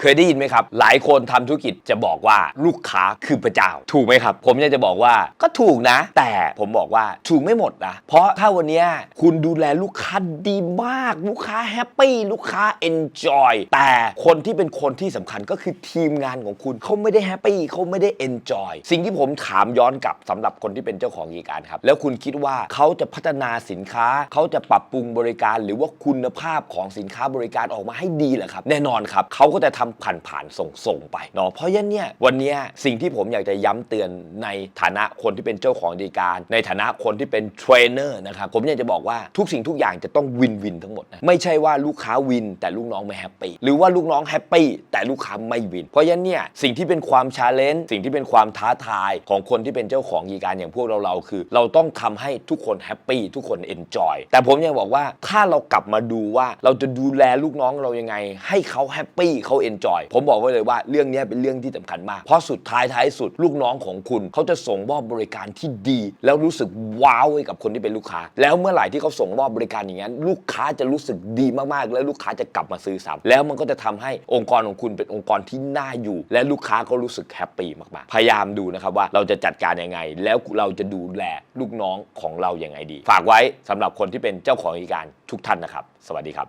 เคยได้ยินไหมครับ หลายคนทำธุรกิจจะบอกว่าลูกค้าคือพระเจ้า ถูกไหมครับ ผมอยากจะบอกว่าก็ถูกนะ แต่ผมบอกว่าถูกไม่หมดนะ เพราะถ้าวันนี้คุณดูแลลูกค้าดีมาก ลูกค้าแฮปปี้ลูกค้าเอนจอยแต่คนที่เป็นคนที่สำคัญก็คือทีมงานของคุณเขาไม่ได้แฮปปี้เขาไม่ได้เอนจอยสิ่งที่ผมถามย้อนกลับสำหรับคนที่เป็นเจ้าของกิจการครับ แล้วคุณคิดว่าเขาจะพัฒนาสินค้าเขาจะปรับปรุงบริการ หรือว่าคุณภาพของสินค้าบริการออกมาให้ดีเหรอครับ แน่นอนครับเขาก็จะทำผ่านผ่านๆส่งส่งๆไปเนาะเพราะฉะนั้นเนี่ยวันเนี้ยสิ่งที่ผมอยากจะย้ำเตือนในฐานะคนที่เป็นเจ้าของกิจการ ในฐานะคนที่เป็นเทรนเนอร์นะครับผมอยากจะบอกว่าทุกสิ่งทุกอย่างจะต้องวินวินทั้งหมดนะไม่ใช่ว่าลูกค้าวิน แต่ลูกน้องไม่แฮปปี้หรือว่าลูกน้องแฮปปี้แต่ลูกค้าไม่วิน เพราะฉะนั้นเนี่ยสิ่งที่เป็นความชาเลนจ์สิ่งที่เป็นความท้าทายของคนที่เป็นเจ้าของกิจการอย่างพวกเราเราคือ เราต้องทำให้ทุกคนแฮปปี้ทุกคนเอนจอยแต่ผมยังบอกว่าถ้าเรากลับมาดูว่าเราจะดูแลลูกน้องเรายังไง ให้เขาแฮปปี้เขาเอนจอยผมบอกไว้เลยว่าเรื่องนี้เป็นเรื่องที่สำคัญมาก เพราะสุดท้ายท้ายสุดลูกน้องของคุณ เขาจะส่งมอบบริการที่ดี แล้วรู้สึกว้าวให้กับคนที่เป็นลูกค้า แล้วเมื่อไหร่ที่เขาส่งมอบบริการอย่างนั้น ลูกค้าจะรู้สึกดีมากๆ แล้วลูกค้าจะกลับมาซื้อซ้ำแล้วมันก็จะทำให้องค์กรของคุณเป็นองค์กรที่น่าอยู่ และลูกค้าก็รู้สึกแฮปปี้มากๆ พยายามดูนะครับว่าเราจะจัดการยังไง แล้วเราจะดูแลลูกน้องของเราอยังไงดี ฝากไว้สำหรับคนที่เป็นเจ้าของกิจการทุกท่านนะครับ สวัสดีครับ